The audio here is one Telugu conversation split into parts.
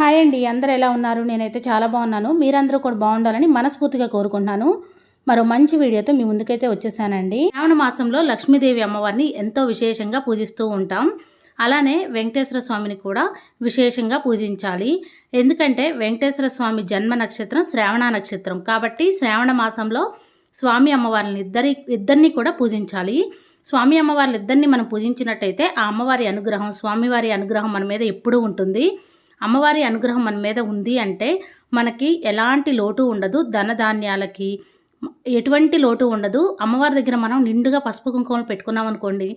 హాయ్ అండి అందరూ ఎలా ఉన్నారు? నేనైతే చాలా బాగున్నాను. మీరందరూ కూడా బాగుండాలని మనస్ఫూర్తిగా కోరుకుంటున్నాను. మరో మంచి వీడియోతో మీ ముందుకైతే వచ్చేసానండి. శ్రావణ మాసంలో లక్ష్మీదేవి అమ్మవారిని ఎంతో విశేషంగా పూజిస్తూ ఉంటాం. అలానే వెంకటేశ్వర స్వామిని కూడా విశేషంగా పూజించాలి. ఎందుకంటే వెంకటేశ్వర స్వామి జన్మ నక్షత్రం శ్రావణ నక్షత్రం. కాబట్టి శ్రావణ మాసంలో స్వామి అమ్మవారిని ఇద్దరి ఇద్దరిని కూడా పూజించాలి. స్వామి అమ్మవార్లు ఇద్దరిని మనం పూజించినట్టయితే ఆ అమ్మవారి అనుగ్రహం స్వామివారి అనుగ్రహం మన మీద ఎప్పుడూ ఉంటుంది. అమ్మవారి అనుగ్రహం మన మీద ఉంది అంటే మనకి ఎలాంటి లోటు ఉండదు ధనధాన్యాలకి ఎటువంటి లోటు ఉండదు. అమ్మవారి దగ్గర మనం నిండుగా పసుపు కుంకుమలు పెట్టుకున్నాం అనుకోండి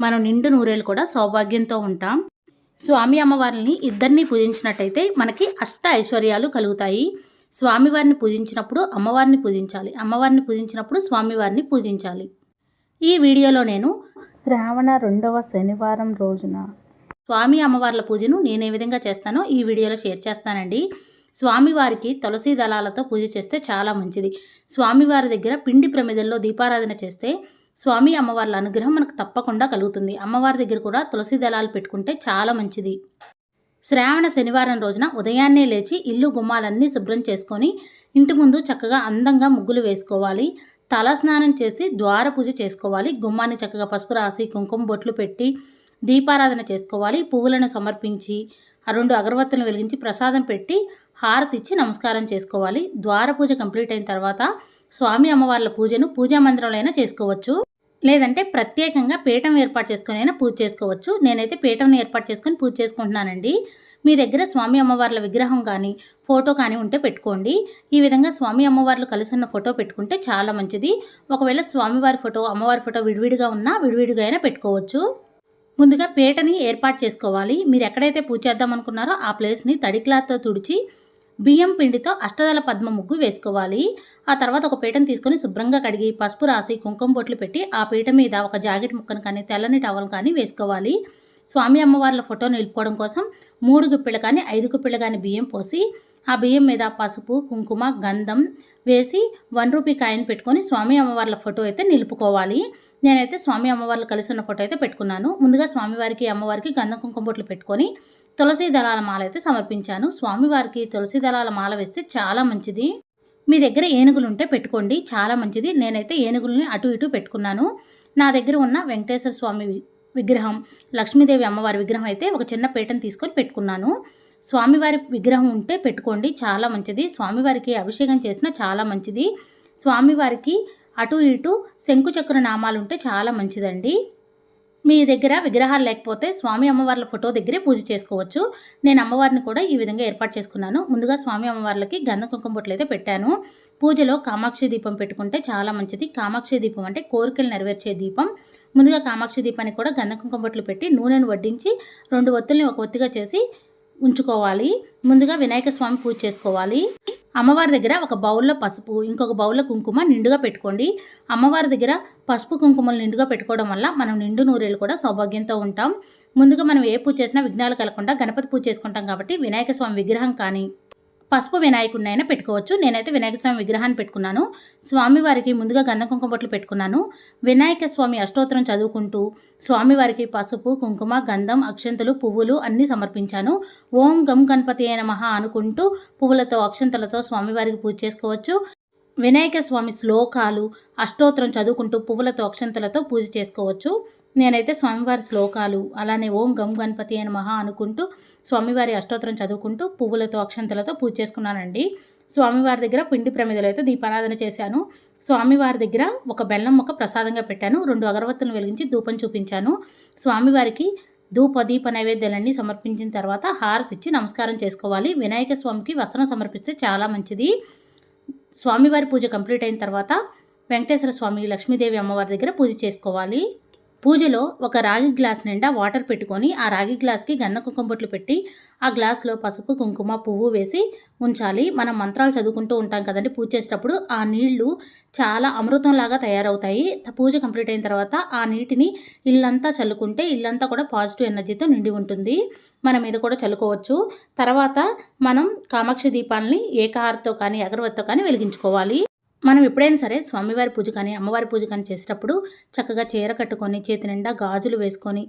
మనం నిండు నూరేలు కూడా సౌభాగ్యంతో ఉంటాం. స్వామి అమ్మవారిని ఇద్దరిని పూజించినట్టయితే మనకి అష్ట ఐశ్వర్యాలు కలుగుతాయి. స్వామివారిని పూజించినప్పుడు అమ్మవారిని పూజించాలి అమ్మవారిని పూజించినప్పుడు స్వామివారిని పూజించాలి. ఈ వీడియోలో నేను శ్రావణ రెండవ శనివారం రోజున స్వామి అమ్మవార్ల పూజను నేను ఏ విధంగా చేస్తానో ఈ వీడియోలో షేర్ చేస్తానండి. స్వామివారికి తులసి దళాలతో పూజ చేస్తే చాలా మంచిది. స్వామివారి దగ్గర పిండి ప్రమిదల్లో దీపారాధన చేస్తే స్వామి అమ్మవార్ల అనుగ్రహం మనకు తప్పకుండా కలుగుతుంది. అమ్మవారి దగ్గర కూడా తులసి దళాలు పెట్టుకుంటే చాలా మంచిది. శ్రావణ శనివారం రోజున ఉదయాన్నే లేచి ఇల్లు గుమ్మాలన్నీ శుభ్రం చేసుకొని ఇంటి ముందు చక్కగా అందంగా ముగ్గులు వేసుకోవాలి. తల స్నానం చేసి ద్వార పూజ చేసుకోవాలి. గుమ్మాన్ని చక్కగా పసుపు రాసి కుంకుమ బొట్లు పెట్టి దీపారాధన చేసుకోవాలి పువ్వులను సమర్పించి ఆ రెండు అగరవత్తులను వెలిగించి ప్రసాదం పెట్టి హారతి ఇచ్చి నమస్కారం చేసుకోవాలి. ద్వార పూజ కంప్లీట్ అయిన తర్వాత స్వామి అమ్మవార్ల పూజను పూజా మందిరంలో అయినా చేసుకోవచ్చు. లేదంటే ప్రత్యేకంగా పీఠం ఏర్పాటు చేసుకొని అయినా పూజ చేసుకోవచ్చు. నేనైతే పీఠంని ఏర్పాటు చేసుకొని పూజ చేసుకుంటున్నానండి. మీ దగ్గర స్వామి అమ్మవార్ల విగ్రహం కానీ ఫోటో కానీ ఉంటే పెట్టుకోండి. ఈ విధంగా స్వామి అమ్మవార్లు కలిసి ఉన్న ఫోటో పెట్టుకుంటే చాలా మంచిది. ఒకవేళ స్వామివారి ఫోటో అమ్మవారి ఫోటో విడివిడిగా ఉన్నా విడివిడిగా అయినా పెట్టుకోవచ్చు. ముందుగా పీటని ఏర్పాటు చేసుకోవాలి. మీరు ఎక్కడైతే పూజ చేద్దాం అనుకున్నారో ఆ ప్లేస్ని తడి క్లాత్తో తుడిచి బియ్యం పిండితో అష్టదళ పద్మ ముగ్గు వేసుకోవాలి. ఆ తర్వాత ఒక పీటను తీసుకొని శుభ్రంగా కడిగి పసుపు రాసి కుంకుమ బొట్లు పెట్టి ఆ పీట మీద ఒక జాకెట్ ముక్కను కానీ తెల్లని టవల్ కానీ వేసుకోవాలి. స్వామి అమ్మవార్ల ఫోటో నిలుపుకోవడం కోసం మూడు గుప్పిళ్ళు కానీ ఐదు గుప్పిళ్ళు కానీ బియ్యం పోసి ఆ బియ్యం మీద పసుపు కుంకుమ గంధం వేసి వన్ రూపీ కాయిన్ పెట్టుకొని స్వామి అమ్మవార్ల ఫోటో అయితే నిలుపుకోవాలి. నేనైతే స్వామి అమ్మవార్లు కలిసి ఉన్న ఫోటో అయితే పెట్టుకున్నాను. ముందుగా స్వామివారికి అమ్మవారికి గంధం కుంకుమ బొట్లు పెట్టుకొని తులసి దళాల మాల అయితే సమర్పించాను. స్వామివారికి తులసి దళాల మాల వేస్తే చాలా మంచిది. మీ దగ్గర ఏనుగులు ఉంటే పెట్టుకోండి. చాలా మంచిది. నేనైతే ఏనుగుల్ని అటు ఇటు పెట్టుకున్నాను. నా దగ్గర ఉన్న వెంకటేశ్వర స్వామి విగ్రహం లక్ష్మీదేవి అమ్మవారి విగ్రహం అయితే ఒక చిన్న పీటను తీసుకొని పెట్టుకున్నాను. స్వామివారి విగ్రహం ఉంటే పెట్టుకోండి చాలా మంచిది. స్వామివారికి అభిషేకం చేసిన చాలా మంచిది. స్వామివారికి అటు ఇటు శంకుచక్ర నామాలు ఉంటే చాలా మంచిదండి. మీ దగ్గర విగ్రహాలు లేకపోతే స్వామి అమ్మవార్ల ఫోటో దగ్గరే పూజ చేసుకోవచ్చు. నేను అమ్మవారిని కూడా ఈ విధంగా ఏర్పాటు చేసుకున్నాను. ముందుగా స్వామి అమ్మవార్లకి గంధ కుంకుమ బొట్లు అయితే పెట్టాను. పూజలో కామాక్షి దీపం పెట్టుకుంటే చాలా మంచిది. కామాక్షి దీపం అంటే కోరికలు నెరవేర్చే దీపం. ముందుగా కామాక్షి దీపానికి కూడా గంధ కుంకుమ బొట్లు పెట్టి నూనెను వడ్డించి రెండు ఒత్తుల్ని ఒక ఒత్తిగా చేసి ఉంచుకోవాలి. ముందుగా వినాయక స్వామి పూజ చేసుకోవాలి. అమ్మవారి దగ్గర ఒక బౌల్లో పసుపు ఇంకొక బౌల్లో కుంకుమ నిండుగా పెట్టుకోండి. అమ్మవారి దగ్గర పసుపు కుంకుమలు నిండుగా పెట్టుకోవడం వల్ల మనం నిండు నూరేళ్ళు కూడా సౌభాగ్యంతో ఉంటాం. ముందుగా మనం ఏ పూజ చేసినా విఘ్నాలు కలగకుండా గణపతి పూజ చేసుకుంటాం కాబట్టి వినాయక స్వామి విగ్రహం కానీ పసుపు వినాయకుడిని అయినా పెట్టుకోవచ్చు. నేనైతే వినాయక స్వామి విగ్రహాన్ని పెట్టుకున్నాను. స్వామివారికి ముందుగా గంధ కుంకుమ బొట్లు పెట్టుకున్నాను. వినాయక స్వామి అష్టోత్తరం చదువుకుంటూ స్వామివారికి పసుపు కుంకుమ గంధం అక్షంతలు పువ్వులు అన్నీ సమర్పించాను. ఓం గం గణపతి అయిన మహా అనుకుంటూ పువ్వులతో అక్షంతలతో స్వామివారికి పూజ చేసుకోవచ్చు. వినాయక స్వామి శ్లోకాలు అష్టోత్తరం చదువుకుంటూ పువ్వులతో అక్షంతలతో పూజ చేసుకోవచ్చు. నేనైతే స్వామివారి శ్లోకాలు అలానే ఓం గం గణపతి అని మహా అనుకుంటూ స్వామివారి అష్టోత్తరం చదువుకుంటూ పువ్వులతో అక్షంతలతో పూజ చేసుకున్నానండి. స్వామివారి దగ్గర పిండి ప్రమిదలు అయితే దీపారాధన చేశాను. స్వామివారి దగ్గర ఒక బెల్లం మొక్క ప్రసాదంగా పెట్టాను. రెండు అగరవత్తులను వెలిగించి ధూపం చూపించాను. స్వామివారికి ధూప దీప నైవేద్యాలన్నీ సమర్పించిన తర్వాత హారతి ఇచ్చి నమస్కారం చేసుకోవాలి. వినాయక స్వామికి వస్త్రం సమర్పిస్తే చాలా మంచిది. స్వామివారి పూజ కంప్లీట్ అయిన తర్వాత వెంకటేశ్వర స్వామి లక్ష్మీదేవి అమ్మవారి దగ్గర పూజ చేసుకోవాలి. పూజలో ఒక రాగి గ్లాస్ నిండా వాటర్ పెట్టుకొని ఆ రాగి గ్లాస్కి గంధ కుంకుమ బొట్లు పెట్టి ఆ గ్లాస్లో పసుపు కుంకుమ పువ్వు వేసి ఉంచాలి. మనం మంత్రాలు చదువుకుంటూ ఉంటాం కదండి పూజ చేసేటప్పుడు. ఆ నీళ్ళు చాలా అమృతంలాగా తయారవుతాయి. పూజ కంప్లీట్ అయిన తర్వాత ఆ నీటిని ఇల్లంతా చల్లుకుంటే ఇల్లంతా కూడా పాజిటివ్ ఎనర్జీతో నిండి ఉంటుంది. మన మీద కూడా చల్లుకోవచ్చు. తర్వాత మనం కామాక్షి దీపాలని ఏకహారతో కానీ అగరవత్తితో కానీ వెలిగించుకోవాలి. మనం ఎప్పుడైనా సరే స్వామివారి పూజ కానీ అమ్మవారి పూజ కానీ చేసేటప్పుడు చక్కగా చీర కట్టుకొని చేతి నిండా గాజులు వేసుకొని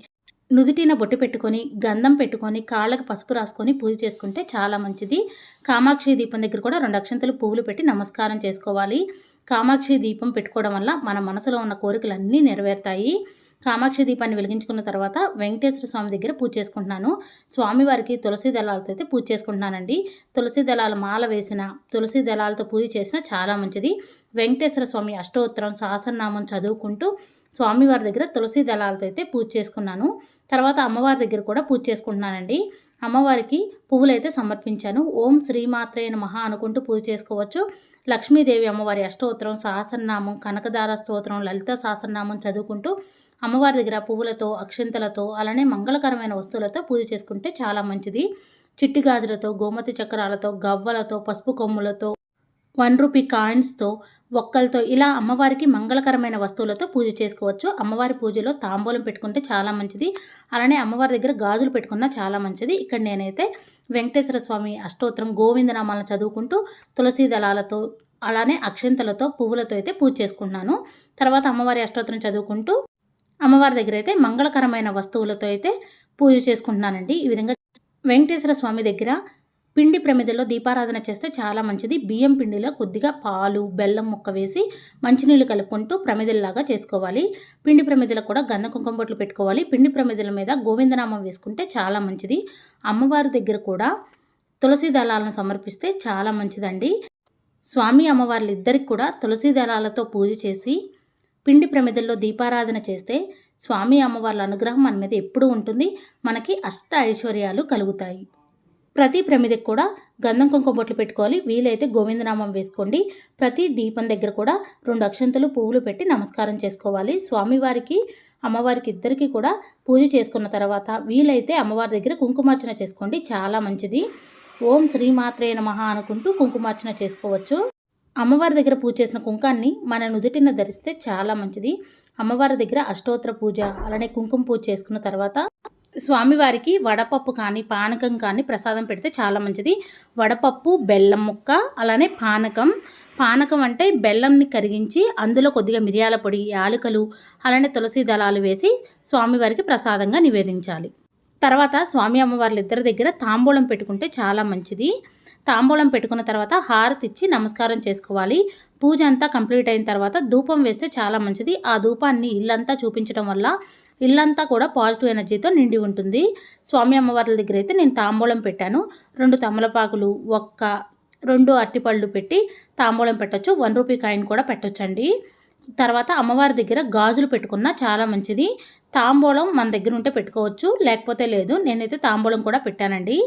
నుదుటిన బొట్టు పెట్టుకొని గంధం పెట్టుకొని కాళ్ళకు పసుపు రాసుకొని పూజ చేసుకుంటే చాలా మంచిది. కామాక్షి దీపం దగ్గర కూడా రెండు అక్షంతలు పువ్వులు పెట్టి నమస్కారం చేసుకోవాలి. కామాక్షి దీపం పెట్టుకోవడం వల్ల మన మనసులో ఉన్న కోరికలన్నీ నెరవేరుతాయి. కామాక్షి దీపాన్ని వెలిగించుకున్న తర్వాత వెంకటేశ్వర స్వామి దగ్గర పూజ చేసుకుంటున్నాను. స్వామివారికి తులసి దళాలతో అయితే పూజ చేసుకుంటున్నానండి. తులసి దళాల మాల వేసిన తులసి దళాలతో పూజ చేసిన చాలా మంచిది. వెంకటేశ్వర స్వామి అష్టోత్తరం సహస్రనామం చదువుకుంటూ స్వామివారి దగ్గర తులసి దళాలతో అయితే పూజ చేసుకున్నాను. తర్వాత అమ్మవారి దగ్గర కూడా పూజ చేసుకుంటున్నానండి. అమ్మవారికి పువ్వులైతే సమర్పించాను. ఓం శ్రీమాత్రే మహా అనుకుంటూ పూజ చేసుకోవచ్చు. లక్ష్మీదేవి అమ్మవారి అష్టోత్తరం సహస్రనామం కనకదార స్తోత్రం లలిత సహస్రనామం చదువుకుంటూ అమ్మవారి దగ్గర పువ్వులతో అక్షంతలతో అలానే మంగళకరమైన వస్తువులతో పూజ చేసుకుంటే చాలా మంచిది. చిట్టి గాజులతో గోమతి చక్రాలతో గవ్వలతో పసుపు కొమ్ములతో వన్ రూపీ కాయిన్స్తో ఒక్కలతో ఇలా అమ్మవారికి మంగళకరమైన వస్తువులతో పూజ చేసుకోవచ్చు. అమ్మవారి పూజలో తాంబూలం పెట్టుకుంటే చాలా మంచిది. అలానే అమ్మవారి దగ్గర గాజులు పెట్టుకున్నా చాలా మంచిది. ఇక్కడ నేనైతే వెంకటేశ్వర స్వామి అష్టోత్తరం గోవిందనామాలను చదువుకుంటూ తులసి దళాలతో అలానే అక్షంతలతో పువ్వులతో అయితే పూజ చేసుకుంటున్నాను. తర్వాత అమ్మవారి అష్టోత్తరం చదువుకుంటూ అమ్మవారి దగ్గర అయితే మంగళకరమైన వస్తువులతో అయితే పూజ చేసుకుంటున్నానండి. ఈ విధంగా వెంకటేశ్వర స్వామి దగ్గర పిండి ప్రమిదలో దీపారాధన చేస్తే చాలా మంచిది. బియ్యం పిండిలో కొద్దిగా పాలు బెల్లం ముక్క వేసి మంచినీళ్ళు కలుపుకుంటూ ప్రమిదల్లాగా చేసుకోవాలి. పిండి ప్రమిదలకు కూడా గంధ కుంకుమ బొట్లు పెట్టుకోవాలి. పిండి ప్రమిదల మీద గోవిందనామం వేసుకుంటే చాలా మంచిది. అమ్మవారి దగ్గర కూడా తులసి దళాలను సమర్పిస్తే చాలా మంచిదండి. స్వామి అమ్మవార్లు ఇద్దరికి కూడా తులసి దళాలతో పూజ చేసి పిండి ప్రమిదల్లో దీపారాధన చేస్తే స్వామి అమ్మవార్ల అనుగ్రహం మన మీద ఎప్పుడూ ఉంటుంది. మనకి అష్ట ఐశ్వర్యాలు కలుగుతాయి. ప్రతి ప్రమిదకి కూడా గంధం కుంకుమ బొట్లు పెట్టుకోవాలి. వీలైతే గోవిందనామం వేసుకోండి. ప్రతి దీపం దగ్గర కూడా రెండు అక్షంతలు పువ్వులు పెట్టి నమస్కారం చేసుకోవాలి. స్వామివారికి అమ్మవారికి ఇద్దరికి కూడా పూజ చేసుకున్న తర్వాత వీలైతే అమ్మవారి దగ్గర కుంకుమార్చన చేసుకోండి. చాలా మంచిది. ఓం శ్రీమాత్రే మహా అనుకుంటూ కుంకుమార్చన చేసుకోవచ్చు. అమ్మవారి దగ్గర పూజ చేసిన కుంకాన్ని మన నుదుటిన ధరిస్తే చాలా మంచిది. అమ్మవారి దగ్గర అష్టోత్తర పూజ అలానే కుంకుమ పూజ చేసుకున్న తర్వాత స్వామివారికి వడపప్పు కానీ పానకం కానీ ప్రసాదం పెడితే చాలా మంచిది. వడపప్పు బెల్లం ముక్క అలానే పానకం. పానకం అంటే బెల్లంని కరిగించి అందులో కొద్దిగా మిరియాల పొడి యాలకులు అలానే తులసి దళాలు వేసి స్వామివారికి ప్రసాదంగా నివేదించాలి. తర్వాత స్వామి అమ్మవార్ల ఇద్దరి దగ్గర తాంబూలం పెట్టుకుంటే చాలా మంచిది. తాంబూలం పెట్టుకున్న తర్వాత హారతి ఇచ్చి నమస్కారం చేసుకోవాలి. పూజ అంతా కంప్లీట్ అయిన తర్వాత ధూపం వేస్తే చాలా మంచిది. ఆ ధూపాన్ని ఇల్లంతా చూపించడం వల్ల ఇల్లంతా కూడా పాజిటివ్ ఎనర్జీతో నిండి ఉంటుంది. స్వామి అమ్మవార్ల దగ్గర అయితే నేను తాంబూలం పెట్టాను. రెండు తమలపాకులు ఒక్క రెండు అట్టిపళ్ళు పెట్టి తాంబూలం పెట్టచ్చు. వన్ రూపీ కాయిన్ కూడా పెట్టొచ్చండి. తర్వాత అమ్మవారి దగ్గర గాజులు పెట్టుకున్నా చాలా మంచిది. తాంబూలం మన దగ్గర ఉంటే పెట్టుకోవచ్చు. లేకపోతే లేదు. నేనైతే తాంబూలం కూడా పెట్టానండి.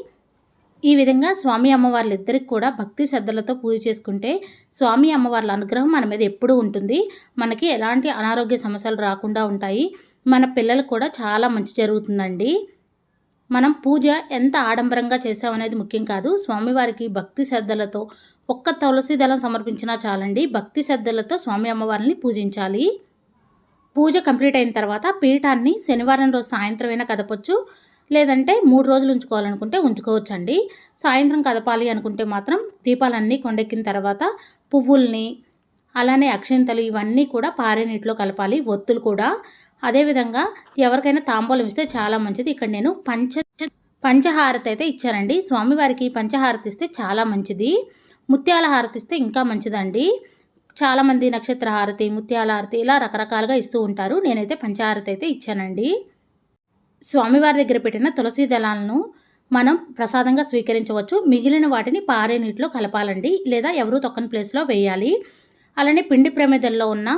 ఈ విధంగా స్వామి అమ్మవార్లు ఇద్దరికి కూడా భక్తి శ్రద్ధలతో పూజ చేసుకుంటే స్వామి అమ్మవార్ల అనుగ్రహం మన మీద ఎప్పుడూ ఉంటుంది. మనకి ఎలాంటి అనారోగ్య సమస్యలు రాకుండా ఉంటాయి. మన పిల్లలకు కూడా చాలా మంచి జరుగుతుందండి. మనం పూజ ఎంత ఆడంబరంగా చేసామనేది ముఖ్యం కాదు. స్వామివారికి భక్తి శ్రద్ధలతో ఒక్క తులసి దళం సమర్పించినా చాలండి. భక్తి శ్రద్ధలతో స్వామి అమ్మవారిని పూజించాలి. పూజ కంప్లీట్ అయిన తర్వాత పీఠాన్ని శనివారం రోజు సాయంత్రం అయినా కదపొచ్చు. లేదంటే మూడు రోజులు ఉంచుకోవాలనుకుంటే ఉంచుకోవచ్చండి. సాయంత్రం కదపాలి అనుకుంటే మాత్రం దీపాలన్నీ కొండెక్కిన తర్వాత పువ్వుల్ని అలానే అక్షంతలు ఇవన్నీ కూడా పారే నీటిలో కలపాలి ఒత్తులు కూడా. అదేవిధంగా ఎవరికైనా తాంబూలం ఇస్తే చాలా మంచిది. ఇక్కడ నేను పంచ పంచహారతి అయితే ఇచ్చానండి. స్వామివారికి పంచహారతి ఇస్తే చాలా మంచిది. ముత్యాల హారతి ఇస్తే ఇంకా మంచిదండి. చాలామంది నక్షత్ర హారతి ముత్యాల హారతి ఇలా రకరకాలుగా ఇస్తూ ఉంటారు. నేనైతే పంచహారతి అయితే ఇచ్చానండి. స్వామివారి దగ్గర పెట్టిన తులసి దళాలను మనం ప్రసాదంగా స్వీకరించవచ్చు. మిగిలిన వాటిని పారే నీటిలో కలపాలండి. లేదా ఎవరు తొక్కని ప్లేస్లో వేయాలి. అలానే పిండి ప్రమేదల్లో ఉన్న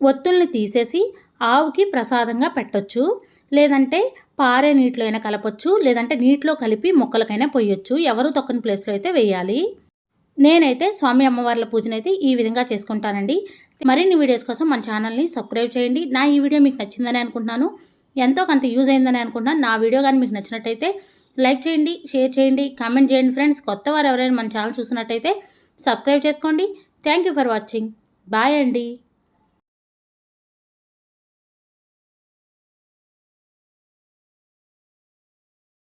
ఒత్తుల్ని తీసేసి ఆవుకి ప్రసాదంగా పెట్టొచ్చు. లేదంటే పారే నీటిలో అయినా కలపచ్చు. లేదంటే నీటిలో కలిపి మొక్కలకైనా పోయొచ్చు ఎవరు తొక్కని ప్లేస్లో అయితే వేయాలి. నేనైతే స్వామి అమ్మవార్ల పూజనైతే ఈ విధంగా చేసుకుంటానండి. మరిన్ని వీడియోస్ కోసం మన ఛానల్ని సబ్స్క్రైబ్ చేయండి. నా ఈ వీడియో మీకు నచ్చిందని అనుకుంటున్నాను. ఎంతో కొంత యూజ్ అయిందని అనుకుంటున్నాను. నా వీడియో కానీ మీకు నచ్చినట్టయితే లైక్ చేయండి షేర్ చేయండి కామెంట్ చేయండి ఫ్రెండ్స్. కొత్త వారు ఎవరైనా మన ఛానల్ చూసినట్టయితే సబ్స్క్రైబ్ చేసుకోండి. Thank you for watching. Bye అండి.